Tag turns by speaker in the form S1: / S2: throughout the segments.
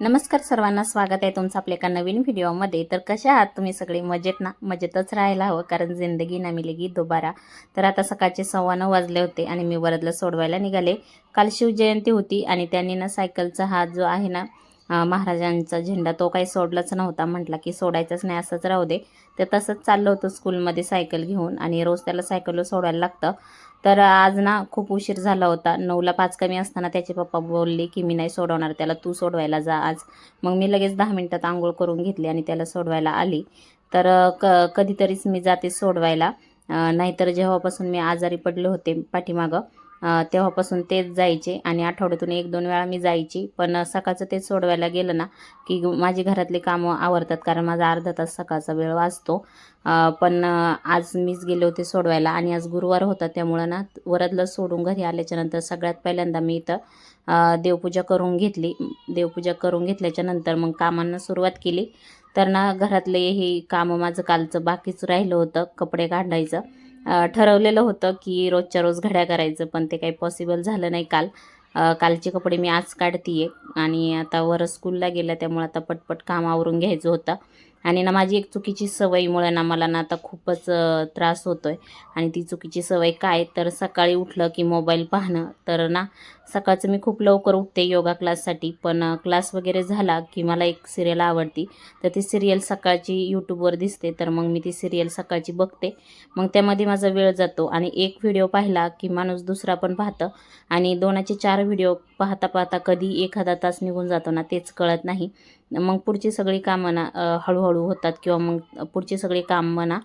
S1: नमस्कार सर्वांना स्वागत आहे तुमचं आपल्या एका नवीन व्हिडिओमध्ये. तर कशा आहात तुम्ही सगळे? मजेत ना? मजेतच राहायला हवं कारण जिंदगी ना मिलेगी दोबारा. तर आता सकाळचे सव्वा नऊ वाजले होते आणि मी वरदला सोडवायला निघाले. काल शिवजयंती होती आणि त्यांनी ना सायकलचा हा जो आहे ना महाराजांचा झेंडा तो काही सोडलाच नव्हता. म्हटला की सोडायचाच नाही असंच राहू दे. तर तसंच चाललं होतं स्कूलमध्ये सायकल घेऊन आणि रोज त्याला सायकलवर सोडायला लागतं. तर आज ना खूप उशीर झाला होता. नऊला पाच कमी असताना त्याचे पप्पा बोलले की मी नाही सोडवणार त्याला तू सोडवायला जा आज. मग मी लगेच दहा मिनटात आंघोळ करून घेतली आणि त्याला सोडवायला आली. तर क कधीतरीच मी जाते सोडवायला. नाहीतर जेव्हापासून मी आजारी पडले होते पाठीमागं तेव्हापासून तेच जायचे आणि आठवड्यातून एक दोन वेळा मी जायची. पण सकाळचं तेच सोडवायला गेलं ना की माझी घरातली कामं आवरतात कारण माझा अर्धा तास सकाळचा वेळ वाचतो. पण आज मीच गेले होते सोडवायला आणि आज गुरुवार होता त्यामुळं ना वरदला सोडून घरी आल्याच्यानंतर सगळ्यात पहिल्यांदा मी इथं देवपूजा करून घेतली. देवपूजा करून घेतल्याच्या नंतर मग कामांना सुरुवात केली. तर ना घरातले हे कामं माझं कालचं बाकीच राहिलं होतं कपडे काढायचं. ठरवलेलं होतं की रोजच्या रोज घड्या करायचं पण ते काही पॉसिबल झालं नाही काल. कालचे कपडे मी आज काढतीये. आणि आता वर स्कूलला गेल्या त्यामुळे आता पटपट काम आवरून घ्यायचं होतं. आणि ना माझी एक चुकीची सवयीमुळे ना मला ना आता खूपच त्रास होतो आहे आणि ती चुकीची सवय काय? तर सकाळी उठलं की मोबाईल पाहणं. तर ना सकाळचं मी खूप लवकर उठते योगा क्लाससाठी. पण क्लास वगैरे झाला की मला एक सिरियल आवडती. तर ती सिरियल सकाळची यूट्यूबवर दिसते. तर मग मी ती सिरियल सकाळची बघते. मग त्यामध्ये माझा वेळ जातो. आणि एक व्हिडिओ पाहिला की माणूस दुसरा पण पाहतं. आणि दोनाचे चार व्हिडिओ पाहता पाहता कधी एखादा तास निघून जातो ना तेच कळत नाही. मग पुढची सगळी कामं ना हळूहळू होतात किंवा मग पुढची सगळी काम म्हणा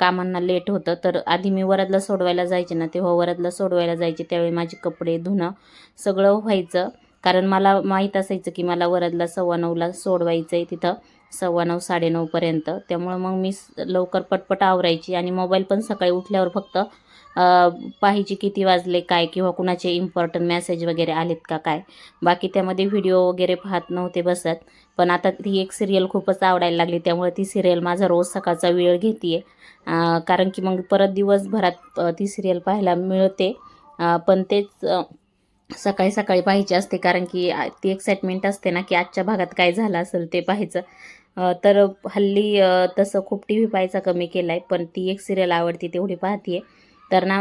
S1: कामांना लेट होतं. तर आधी मी वरातला सोडवायला जायचे ना तेव्हा वरातला सोडवायला जायचे. त्यावेळी माझे कपडे धुणं सगळं व्हायचं. कारण मला माहीत असायचं की मला वरातला सव्वा नऊला सोडवायचं आहे तिथं सव्वा नऊ साडेनऊपर्यंत त्यामुळं मग मी स- लवकर पटपट आवरायची आणि मोबाईल पण सकाळी उठल्यावर फक्त पाहिजे किती वाजले काय किंवा कुणाचे इम्पॉर्टंट मेसेज वगैरे आलेत का काय? बाकी त्यामध्ये व्हिडिओ वगैरे पाहत नव्हते बसत. पण आता ती एक सिरियल खूपच आवडायला लागली. त्यामुळे ती सिरियल माझा रोज सकाळचा वेळ घेते कारण की मग परत दिवसभरात ती सिरियल पाहायला मिळते. पण तेच सकाळी सकाळी पाहायची असते. कारण की ती एक्साइटमेंट असते ना की आजच्या भागात काय झालं असेल ते पाहायचं. तर हल्ली तसं खूप टी व्ही पाहायचा कमी केला आहे पण ती एक सिरियल आवडते तेवढी पाहते तर ना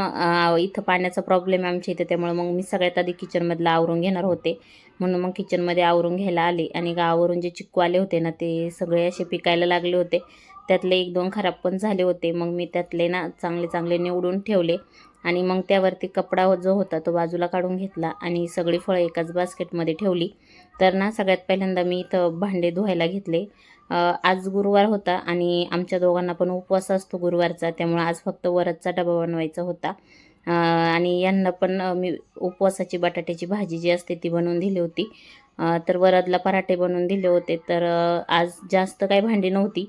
S1: इथं पाण्याचा प्रॉब्लेम आहे आमच्या इथं त्यामुळे मग मी सगळ्यात आधी किचनमधलं आवरून घेणार होते. म्हणून मग किचनमध्ये आवरून घ्यायला आले आणि गावावरून जे चिक्कू आले होते ना ते सगळे असे पिकायला लागले होते. त्यातले एक दोन खराब पण झाले होते. मग मी त्यातले ना चांगले चांगले निवडून ठेवले आणि मग त्यावरती कपडा जो होता तो बाजूला काढून घेतला आणि सगळी फळं एकाच बास्केटमध्ये ठेवली. तर ना सगळ्यात पहिल्यांदा मी इथं भांडे धुवायला घेतले. आज गुरुवार होता आणि आमच्या दोघांना पण उपवास असतो गुरुवारचा त्यामुळे आज फक्त वरदचा डबा बनवायचा होता. आणि यांना पण मी उपवासाची बटाट्याची भाजी जी असते ती बनवून दिली होती. तर वरदला पराठे बनवून दिले होते. तर आज जास्त काही भांडी नव्हती.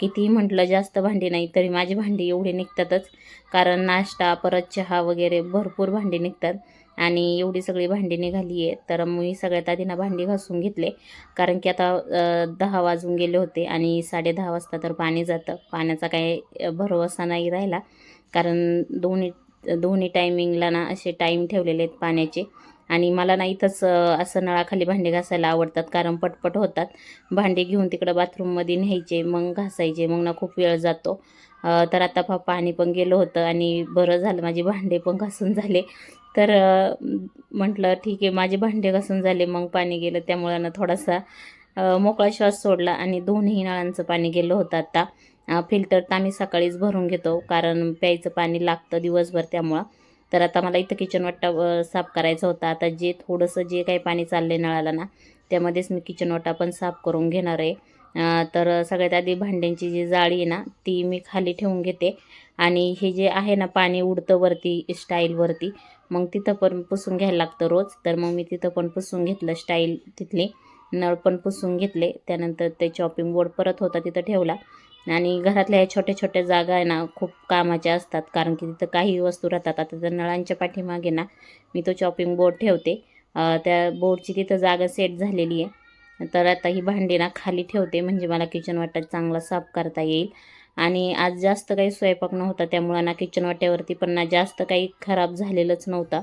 S1: कितीही म्हटलं जास्त भांडी नाही तरी माझी भांडी एवढी निघतातच. कारण नाश्ता परत चहा वगैरे भरपूर भांडी निघतात. आणि एवढी सगळी भांडी निघाली आहे तर मी सगळ्यात आधी ना भांडी घासून घेतले. कारण की आता दहा वाजून गेले होते आणि साडे दहा वाजता तर पाणी जातं. पाण्याचा काही भरवसा नाही राहिला. कारण दोन्ही दोन्ही टायमिंगला ना असे टाईम ठेवलेले आहेत पाण्याचे. आणि मला ना इथंच असं नळाखाली भांडी घासायला आवडतात. कारण पटपट होतात. भांडी घेऊन तिकडं बाथरूममध्ये न्यायचे मग घासायचे मग ना खूप वेळ जातो. तर आता पाणी पण गेलं होतं आणि बरं झालं. माझे भांडे पण घासून झाले. तर म्हटलं ठीक आहे माझे भांडे घासून झाले मग पाणी गेलं. त्यामुळं ना थोडासा मोकळा श्वास सोडला आणि दोन्ही नळांचं पाणी गेलं होतं आता फिल्टर तर आम्ही सकाळीच भरून घेतो कारण प्यायचं पाणी लागतं दिवसभर त्यामुळं. तर आता मला इथं किचन वाटा साफ करायचा होता. आता जे थोडंसं जे काही पाणी चाललं आहे नळाला ना त्यामध्येच मी किचन वाटा पण साफ करून घेणार आहे. तर सगळ्यात आधी भांड्यांची जी जाळी आहे ना ती मी खाली ठेवून घेते. आणि हे जे आहे ना पाणी उडतं वरती स्टाईलवरती मग तिथं पण पुसून घ्यायला लागतं रोज. तर मग मी तिथं पण पुसून घेतलं स्टाईल तिथली. नळ पण पुसून घेतले. त्यानंतर ते चॉपिंग बोर्ड परत होता तिथं ठेवला. आणि घरातल्या ह्या छोट्या छोट्या जागा आहे ना खूप कामाच्या असतात. कारण की तिथं काही वस्तू राहतात. आता त्या नळांच्या पाठीमागे ना मी तो चॉपिंग बोर्ड ठेवते. त्या बोर्डची तिथं जागा सेट झालेली आहे. तर आता ही भांडी ना खाली ठेवते. म्हणजे मला किचन वाटत चांगला साफ करता येईल. आणि आज जास्त काही स्वयंपाक नव्हता त्यामुळं ना किचन वाट्यावरती पण ना जास्त काही खराब झालेलंच नव्हता.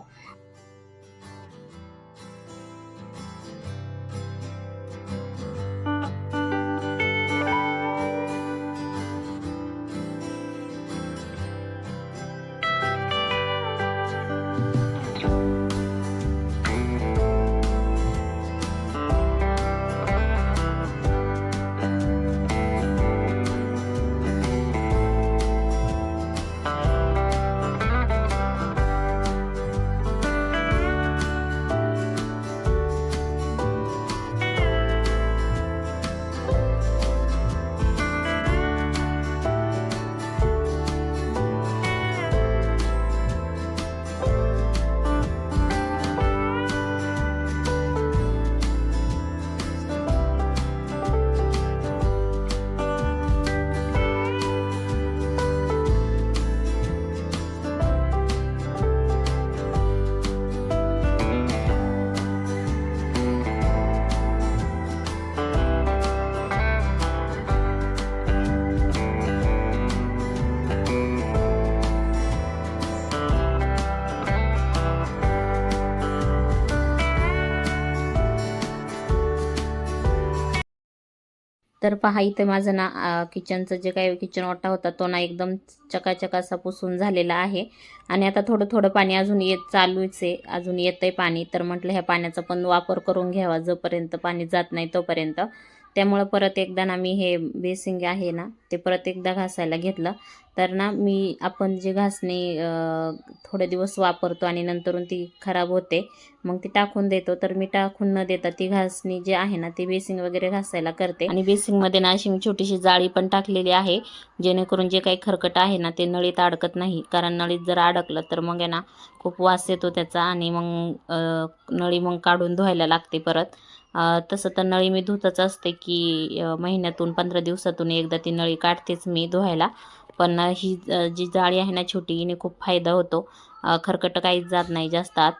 S1: तर पहा इथे माझं ना किचनचं जे काही किचन ओटा होता तो ना एकदम चकाचक असा पुसून झालेला आहे. आणि आता थोडं थोडं पाणी अजून येत चालूच आहे. अजून येतंय पाणी. तर म्हटलं ह्या पाण्याचा पण वापर करून घ्यावा जोपर्यंत पाणी जात नाही तोपर्यंत. त्यामुळं परत एकदा ना मी हे बेसिंग आहे ना ते परत एकदा घासायला घेतलं. तर ना मी आपण जे घासणी थोडे दिवस वापरतो आणि नंतरून ती खराब होते मग ती टाकून देतो. तर मी टाकून न देता ती घासणी जी आहे ना ती बेसिंग वगैरे घासायला करते. आणि बेसिंगमध्ये ना अशी मी छोटीशी जाळी पण टाकलेली आहे जेणेकरून जे काही खरकट आहे ना ते नळीत अडकत नाही. कारण नळीत जर अडकलं तर मग आहे ना खूप वास येतो त्याचा आणि मग नळी मग काढून धुवायला लागते परत. तसं तर नळी मी धुतच असते की महिन्यातून पंधरा दिवसातून एकदा ती नळी काढतेच मी धुवायला. पण ही जी जाळी आहे ना छोटी हिने खूप फायदा होतो. खरकट काहीच जात नाही जास्त आत.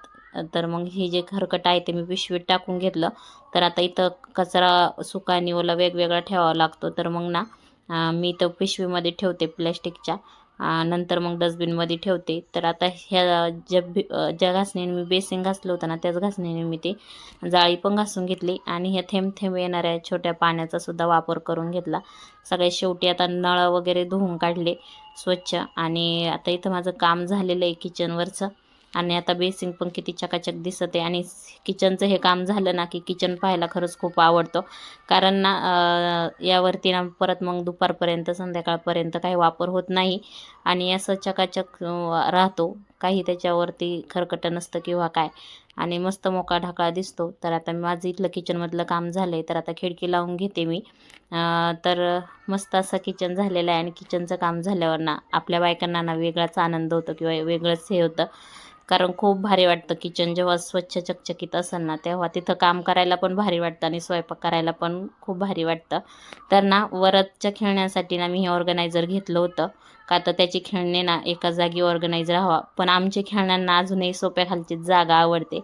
S1: तर मग हे जे खरकट आहे ते मी पिशवीत टाकून घेतलं. तर आता इथं कचरा सुका आणि ओला वेगवेगळा ठेवावा लागतो. तर मग ना मी तर पिशवीमध्ये ठेवते प्लॅस्टिकच्या. नंतर मग डस्टबिनमध्ये ठेवते. तर आता ह्या ज्या ज्या घासणीने मी बेसिन घासलं होतं ना त्याच घासणीने मी ते जाळी पण घासून घेतली आणि ह्या थेंब थेंब येणाऱ्या छोट्या पाण्याचा सुद्धा वापर करून घेतला. सगळ्यात शेवटी आता नळ वगैरे धुवून काढले स्वच्छ आणि आता इथं माझं काम झालेलं आहे किचनवरचं आणि आता बेसिंग पण किती चकाचक दिसत आहे आणि किचनचं हे काम झालं ना की किचन पाहायला खरंच खूप आवडतं. कारण ना यावरती ना परत मग दुपारपर्यंत संध्याकाळपर्यंत काही वापर होत नाही. आणि असं चकाचक राहतो. काही त्याच्यावरती खरकटं नसतं किंवा काय. आणि मस्त मोका ढाकळा दिसतो. तर आता माझं इथलं किचनमधलं काम झालं आहे तर आता खिडकी लावून घेते मी. तर मस्त असं किचन झालेलं आहे आणि किचनचं काम झाल्यावर ना आपल्या बायकांना ना वेगळाच आनंद होतो किंवा वेगळंच हे होतं. कारण खूप भारी वाटतं किचन जेव्हा स्वच्छ चकचकीत असेल ना तेव्हा तिथं काम करायला पण भारी वाटतं आणि स्वयंपाक करायला पण खूप भारी वाटतं. तर ना वरदच्या खेळण्यासाठी ना मी हे ऑर्गनायझर घेतलं होतं. का तर त्याची खेळणे ना एका जागी ऑर्गनाईज राहावा पण आमच्या खेळण्यांना अजूनही सोप्याखालची जागा आवडते.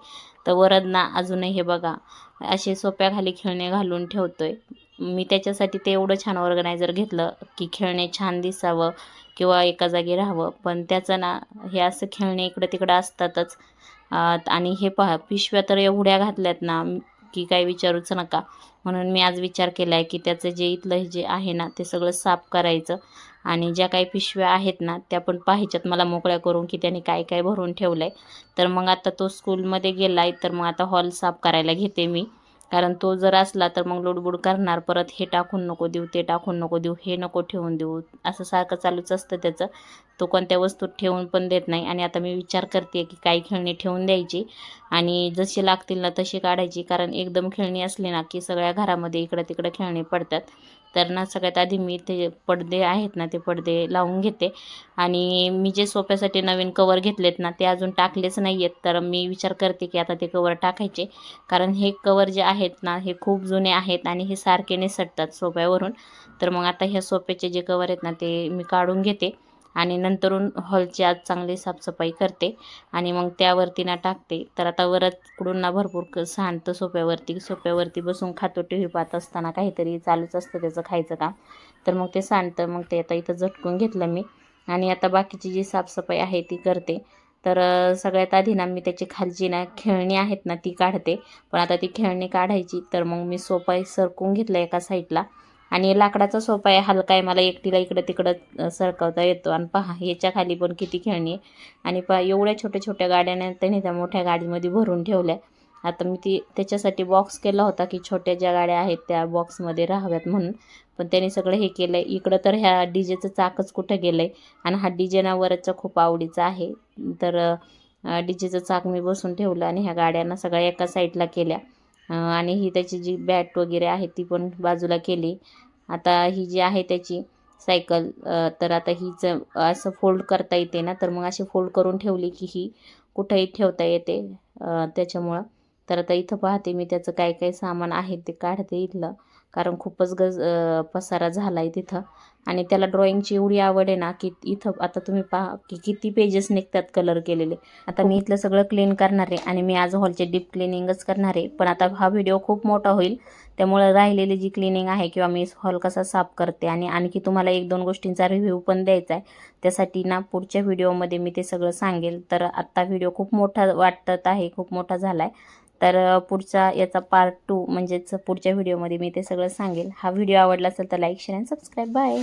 S1: तर वरद ना अजूनही हे बघा असे सोप्याखाली खेळणे घालून ठेवतोय. मी त्याच्यासाठी ते एवढं छान ऑर्गनायझर घेतलं की खेळणे छान दिसावं किंवा एका जागी राहावं. पण त्याचं ना हे असं खेळणे इकडं तिकडं असतातच आणि हे पहा पिशव्या तर एवढ्या घातल्यात ना की काही विचारूच नका. म्हणून मी आज विचार केला आहे की त्याचं जे इथलं जे आहे ना ते सगळं साफ करायचं. आणि ज्या काही पिशव्या आहेत ना त्या पण पाहायच्यात. मला मोकळ्या करून की त्याने काय काय भरून ठेवलं आहे तर मग आता तो स्कूलमध्ये गेला आहे तर मग आता हॉल साफ करायला घेते मी. कारण तो जर असला तर मग लुडबुड करणार. परत हे टाकून नको देऊ ते टाकून नको देऊ हे नको ठेवून देऊ. असं सारखं चालूच असतं त्याचं. तो कोणत्या वस्तू ठेवून पण देत नाही. आणि आता मी विचार करते की काही खेळणी ठेवून द्यायची. आणि जशी लागतील ना तशी काढायची. कारण एकदम खेळणी असली ना की सगळ्या घरामध्ये इकडं तिकडं खेळणी पडतात. तर ना सगळ्यात आधी मी ते पडदे आहेत ना ते पडदे लावून घेते. आणि मी जे सोप्यासाठी नवीन कवर घेतलेत ना ते अजून टाकलेच नाही आहेत तर मी विचार करते की आता ते कवर टाकायचे. कारण हे कवर जे आहेत ना हे खूप जुने आहेत आणि हे सारखे निसटतात सोप्यावरून. तर मग आता ह्या सोफ्याचे जे कवर आहेत ना ते मी काढून घेते. आणि नंतरून हॉलची आज चांगली साफसफाई करते. आणि मग त्यावरती ना टाकते. तर आता वरकडून ना भरपूर क सांडतं सोप्यावरती सोप्यावरती बसून खातो टी व्ही पाहत असताना काहीतरी चालूच असतं त्याचं खायचं काम. तर मग ते सांडतं मग ते आता इथं झटकून घेतलं मी. आणि आता बाकीची जी साफसफाई आहे ती करते. तर सगळ्यात आधी ना मी त्याची खालची ना खेळणी आहेत ना ती काढते. पण आता ती खेळणी काढायची. तर मग मी सोपा सरकून घेतला एका साईडला आणि लाकडाचा सोपा आहे हलका आहे. मला एकटीला इकडं तिकडं सरकवता येतो. आणि पहा याच्या खाली पण किती खेळणी आहे. आणि पहा एवढ्या छोट्या छोट्या गाड्याने त्याने त्या मोठ्या गाडीमध्ये भरून ठेवल्या. आता मी ती त्याच्यासाठी बॉक्स केला होता की छोट्या ज्या गाड्या आहेत त्या बॉक्समध्ये राहाव्यात म्हणून. पण त्याने सगळं हे केलं आहे इकडं तर ह्या डी जेचं चाकच कुठं गेलं आहे आणि हा डी जे ना वरचा खूप आवडीचा आहे. तर डी जेचं चाक मी बसून ठेवलं आणि ह्या गाड्यांना सगळ्या एका साईडला केल्या. आणि ही त्याची जी बॅट वगैरे आहे ती पण बाजूला केली. आता ही जी आहे त्याची सायकल तर आता हीच असं फोल्ड करता येते ना तर मग अशी फोल्ड करून ठेवली की ही कुठंही ठेवता येते त्याच्यामुळं. तर आता इथं पाहते मी त्याचं काय काय सामान आहे ते काढते इथलं. कारण खूपच गज पसारा झाला आहे तिथं. आणि त्याला ड्रॉइंगची एवढी आवड आहे ना की इथं आता तुम्ही पहा की किती पेजेस निघतात कलर केलेले. आता मी इथलं सगळं क्लीन करणार आहे आणि मी आज हॉलचे डीप क्लिनिंगच करणार आहे. पण आता हा व्हिडिओ खूप मोठा होईल. त्यामुळे राहिलेली जी क्लिनिंग आहे किंवा मी हॉल कसा साफ करते आणि आणखी तुम्हाला एक दोन गोष्टींचा रिव्ह्यू पण द्यायचा आहे. त्यासाठी ना पुढच्या व्हिडिओमध्ये मी ते सगळं सांगेल. तर आत्ता व्हिडिओ खूप मोठा वाटत आहे खूप मोठा झाला आहे तर पुढचा याचा पार्ट टू म्हणजेच पुढच्या व्हिडिओमध्ये मी ते सगळं सांगेल. हा व्हिडिओ आवडला असेल तर like share and subscribe bye